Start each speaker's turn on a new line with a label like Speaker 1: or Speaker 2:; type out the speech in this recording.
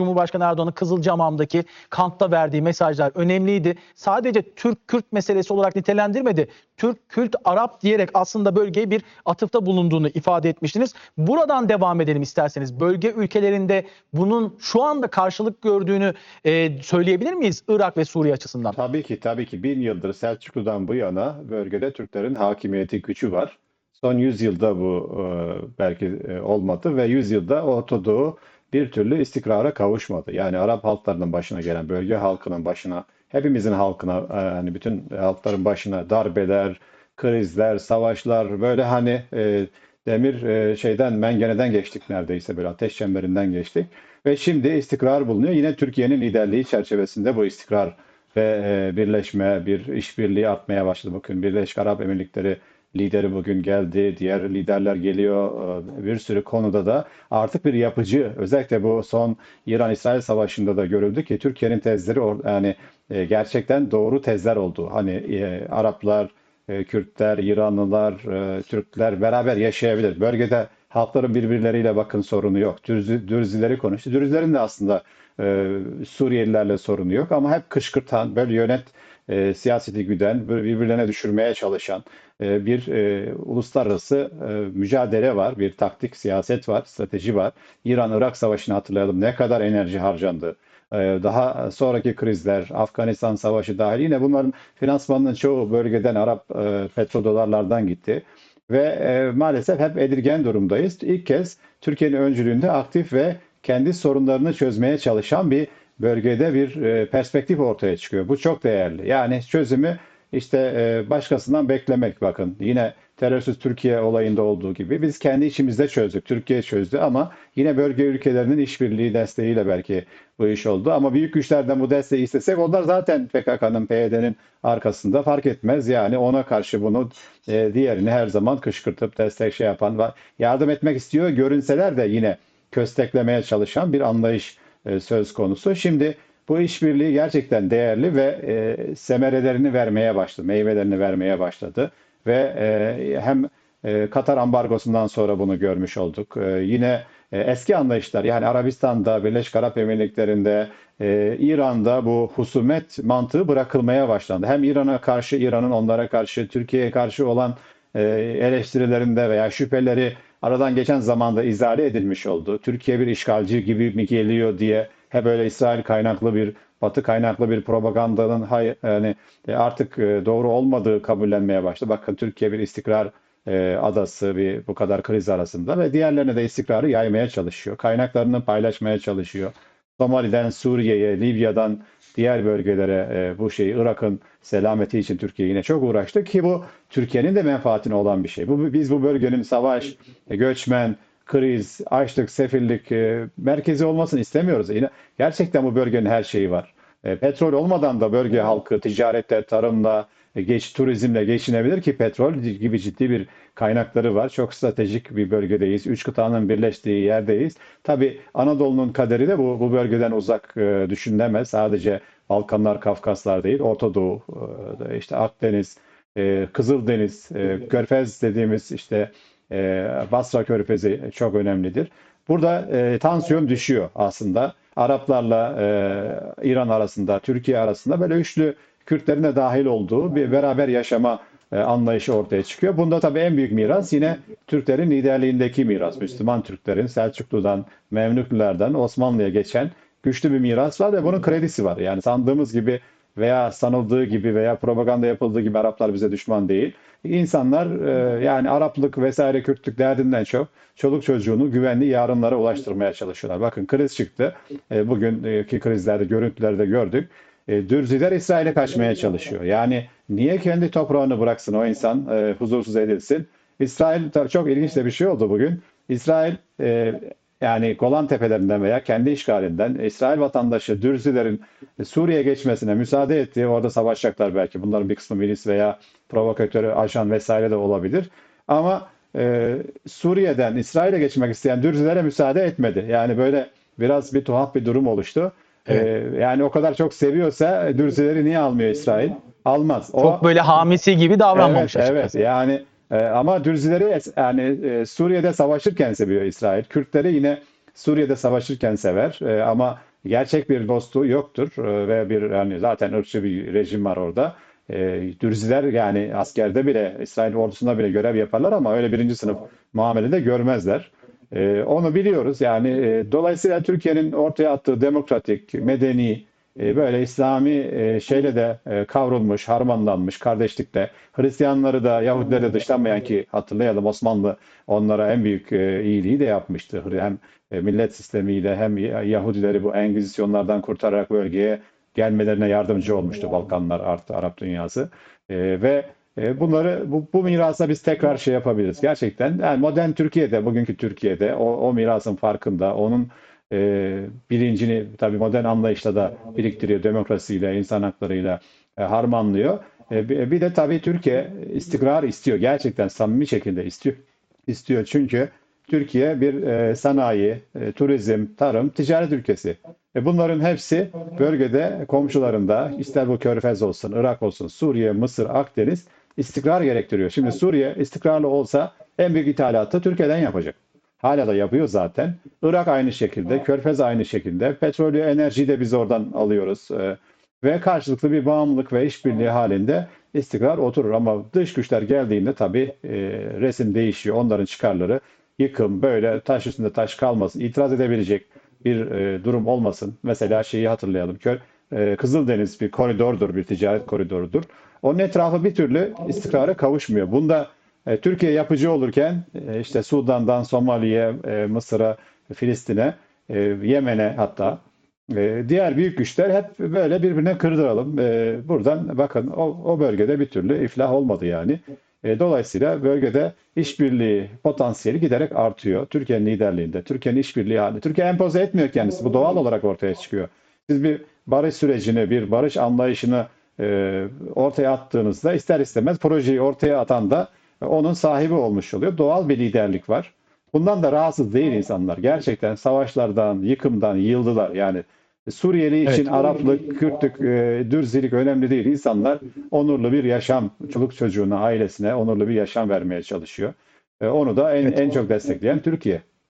Speaker 1: Cumhurbaşkanı Erdoğan'ın Kızılcamam'daki kampta verdiği mesajlar önemliydi. Sadece Türk-Kürt meselesi olarak nitelendirmedi. Türk-Kürt Arap diyerek aslında bölgeye bir atıfta bulunduğunu ifade etmiştiniz. Buradan devam edelim isterseniz. Bölge ülkelerinde bunun şu anda karşılık gördüğünü e, söyleyebilir miyiz Irak ve Suriye açısından?
Speaker 2: Tabii ki tabii ki bin yıldır Selçuklu'dan bu yana bölgede Türklerin hakimiyeti gücü var. Son 100 yılda bu e, belki e, olmadı ve 100 yılda Orta Doğu bir türlü istikrara kavuşmadı. Yani Arap halklarının başına gelen, bölge halkının başına, hepimizin halkına, hani bütün halkların başına darbeler, krizler, savaşlar böyle hani e, demir e, şeyden mengeneden geçtik neredeyse böyle ateş çemberinden geçtik. Ve şimdi istikrar bulunuyor. Yine Türkiye'nin liderliği çerçevesinde bu istikrar ve e, birleşme, bir işbirliği artmaya başladı. Bakın Birleşik Arap Emirlikleri lideri bugün geldi, diğer liderler geliyor. E, Bir sürü konuda da artık bir yapıcı, özellikle bu son İran-İsrail savaşında da görüldü ki Türkiye'nin tezleri yani e, gerçekten doğru tezler oldu. Hani e, Araplar, e, Kürtler, İranlılar, Türkler beraber yaşayabilir. Bölgede halkların birbirleriyle bakın sorunu yok. Dürzi, Dürzileri konuştu. Dürzilerin de aslında Suriyelilerle sorunu yok ama hep kışkırtan, böyle yönet e, siyaseti güden, birbirlerine düşürmeye çalışan e, bir e, uluslararası e, mücadele var, bir taktik siyaset var, strateji var. İran-Irak savaşını hatırlayalım. Ne kadar enerji harcandı. E, Daha sonraki krizler, Afganistan Savaşı dahil yine bunların finansmanının çoğu bölgeden Arap e, petrodolarlardan gitti. Ve e, maalesef hep edilgen durumdayız. İlk kez Türkiye'nin öncülüğünde aktif ve kendi sorunlarını çözmeye çalışan bir bölgede bir e, perspektif ortaya çıkıyor. Bu çok değerli. Yani çözümü işte e, başkasından beklemek bakın. Yine terörsüz Türkiye olayında olduğu gibi biz kendi içimizde çözdük. Türkiye çözdü ama yine bölge ülkelerinin işbirliği desteğiyle belki bu iş oldu. Ama büyük güçlerden bu desteği istesek onlar zaten PKK'nın, PYD'nin arkasında fark etmez. Yani ona karşı bunu e, diğerini her zaman kışkırtıp destek şey yapan yardım etmek istiyor görünseler de yine kösteklemeye çalışan bir anlayış söz konusu. Şimdi bu işbirliği gerçekten değerli ve e, semerelerini vermeye başladı, meyvelerini vermeye başladı ve e, hem e, Katar ambargosundan sonra bunu görmüş olduk. E, yine e, eski anlayışlar yani Arabistan'da, Birleşik Arap Emirlikleri'nde, e, İran'da bu husumet mantığı bırakılmaya başlandı. Hem İran'a karşı, İran'ın onlara karşı, Türkiye'ye karşı olan e, eleştirilerinde veya şüpheleri aradan geçen zamanda izale edilmiş oldu. Türkiye bir işgalci gibi mi geliyor diye hep böyle İsrail kaynaklı bir Batı kaynaklı bir propagandanın hay, yani e, artık e, doğru olmadığı kabullenmeye başladı. Bakın Türkiye bir istikrar e, adası bir bu kadar kriz arasında ve diğerlerine de istikrarı yaymaya çalışıyor. Kaynaklarını paylaşmaya çalışıyor. Somali'den Suriye'ye, Libya'dan diğer bölgelere e, bu şeyi Irak'ın selameti için Türkiye yine çok uğraştı ki bu Türkiye'nin de menfaatine olan bir şey. Bu biz bu bölgenin savaş, e, göçmen, kriz, açlık, sefillik e, merkezi olmasını istemiyoruz. Yine gerçekten bu bölgenin her şeyi var. E, petrol olmadan da bölge halkı ticarette, tarımla, e, geç turizmle geçinebilir ki petrol gibi ciddi bir kaynakları var. Çok stratejik bir bölgedeyiz. Üç kıtanın birleştiği yerdeyiz. Tabii Anadolu'nun kaderi de bu, bu bölgeden uzak e, düşünülemez. Sadece Balkanlar, Kafkaslar değil, Orta Doğu, e, işte Akdeniz, e, Kızıldeniz, e, Körfez dediğimiz işte e, Basra Körfezi çok önemlidir. Burada e, tansiyon düşüyor aslında. Araplarla e, İran arasında, Türkiye arasında böyle üçlü Kürtlerin dahil olduğu bir beraber yaşama anlayışı ortaya çıkıyor. Bunda tabii en büyük miras yine Türklerin liderliğindeki miras. Müslüman Türklerin Selçuklu'dan, Memlüklilerden Osmanlı'ya geçen güçlü bir miras var ve bunun kredisi var. Yani sandığımız gibi veya sanıldığı gibi veya propaganda yapıldığı gibi Araplar bize düşman değil. İnsanlar e, yani Araplık vesaire Kürtlük derdinden çok çoluk çocuğunu güvenli yarınlara ulaştırmaya çalışıyorlar. Bakın kriz çıktı. E, bugünkü krizlerde görüntülerde gördük. E, Dürziler İsrail'e kaçmaya çalışıyor. Yani niye kendi toprağını bıraksın o insan e, huzursuz edilsin? İsrail çok ilginç de bir şey oldu bugün. İsrail e, yani Golan Tepelerinden veya kendi işgalinden İsrail vatandaşı Dürzilerin Suriye'ye geçmesine müsaade etti. Orada savaşacaklar belki. Bunların bir kısmı milis veya provokatörü, ajan vesaire de olabilir. Ama e, Suriye'den İsrail'e geçmek isteyen Dürzilere müsaade etmedi. Yani böyle biraz bir tuhaf bir durum oluştu. E, yani o kadar çok seviyorsa Dürzileri niye almıyor İsrail? Almaz. O,
Speaker 1: Çok böyle hamisi gibi davranmamış
Speaker 2: Evet,
Speaker 1: açıkçası.
Speaker 2: evet. Yani e, ama Dürzileri yani e, Suriye'de savaşırken seviyor İsrail. Kürtleri yine Suriye'de savaşırken sever. E, ama gerçek bir dostluğu yoktur E, ve bir yani zaten ırkçı bir rejim var orada. E, Dürziler yani askerde bile İsrail ordusunda bile görev yaparlar ama öyle birinci sınıf muamelede görmezler. E, onu biliyoruz yani e, dolayısıyla Türkiye'nin ortaya attığı demokratik, medeni, e, böyle İslami e, şeyle de e, kavrulmuş, harmanlanmış kardeşlikte. Hristiyanları da Yahudileri de dışlanmayan ki hatırlayalım Osmanlı onlara en büyük e, iyiliği de yapmıştı. Hem e, millet sistemiyle hem Yahudileri bu Engizisyonlardan kurtararak bölgeye gelmelerine yardımcı olmuştu Balkanlar artı Arap dünyası. E, ve bunları bu, bu mirasa biz tekrar şey yapabiliriz. Gerçekten yani modern Türkiye'de, bugünkü Türkiye'de o, o mirasın farkında, onun e, bilincini tabii modern anlayışla da biriktiriyor. Demokrasiyle, insan haklarıyla e, harmanlıyor. E, bir, bir de tabii Türkiye istikrar istiyor. Gerçekten samimi şekilde istiyor. istiyor. Çünkü Türkiye bir e, sanayi, e, turizm, tarım, ticaret ülkesi. E, bunların hepsi bölgede komşularında ister bu Körfez olsun, Irak olsun, Suriye, Mısır, Akdeniz istikrar gerektiriyor. Şimdi Suriye istikrarlı olsa en büyük ithalatı Türkiye'den yapacak. Hala da yapıyor zaten. Irak aynı şekilde, Körfez aynı şekilde. Petrolü, enerjiyi de biz oradan alıyoruz. Ee, ve karşılıklı bir bağımlılık ve işbirliği halinde istikrar oturur. Ama dış güçler geldiğinde tabii e, resim değişiyor. Onların çıkarları yıkım, böyle taş üstünde taş kalmasın, itiraz edebilecek bir e, durum olmasın. Mesela şeyi hatırlayalım. Kör, e, Kızıldeniz bir koridordur, bir ticaret koridorudur. Onun etrafı bir türlü istikrara kavuşmuyor. Bunda e, Türkiye yapıcı olurken e, işte Sudan'dan Somali'ye, Mısır'a, Filistin'e, Yemen'e hatta diğer büyük güçler hep böyle birbirine kırdıralım. Buradan bakın o, o bölgede bir türlü iflah olmadı yani. Dolayısıyla bölgede işbirliği potansiyeli giderek artıyor. Türkiye'nin liderliğinde, Türkiye'nin işbirliği halinde. Türkiye empoze etmiyor kendisi. Bu doğal olarak ortaya çıkıyor. Siz bir barış sürecini, bir barış anlayışını e, ortaya attığınızda ister istemez projeyi ortaya atan da onun sahibi olmuş oluyor. Doğal bir liderlik var. Bundan da rahatsız değil insanlar. Gerçekten savaşlardan, yıkımdan yıldılar. Yani Suriyeli için
Speaker 1: Evet.
Speaker 2: Araplık, Kürtlük, e, Dürzilik önemli değil. İnsanlar onurlu bir yaşam, çoluk çocuğuna, ailesine onurlu bir yaşam vermeye çalışıyor. E, onu da en,
Speaker 1: Evet.
Speaker 2: en çok destekleyen Türkiye.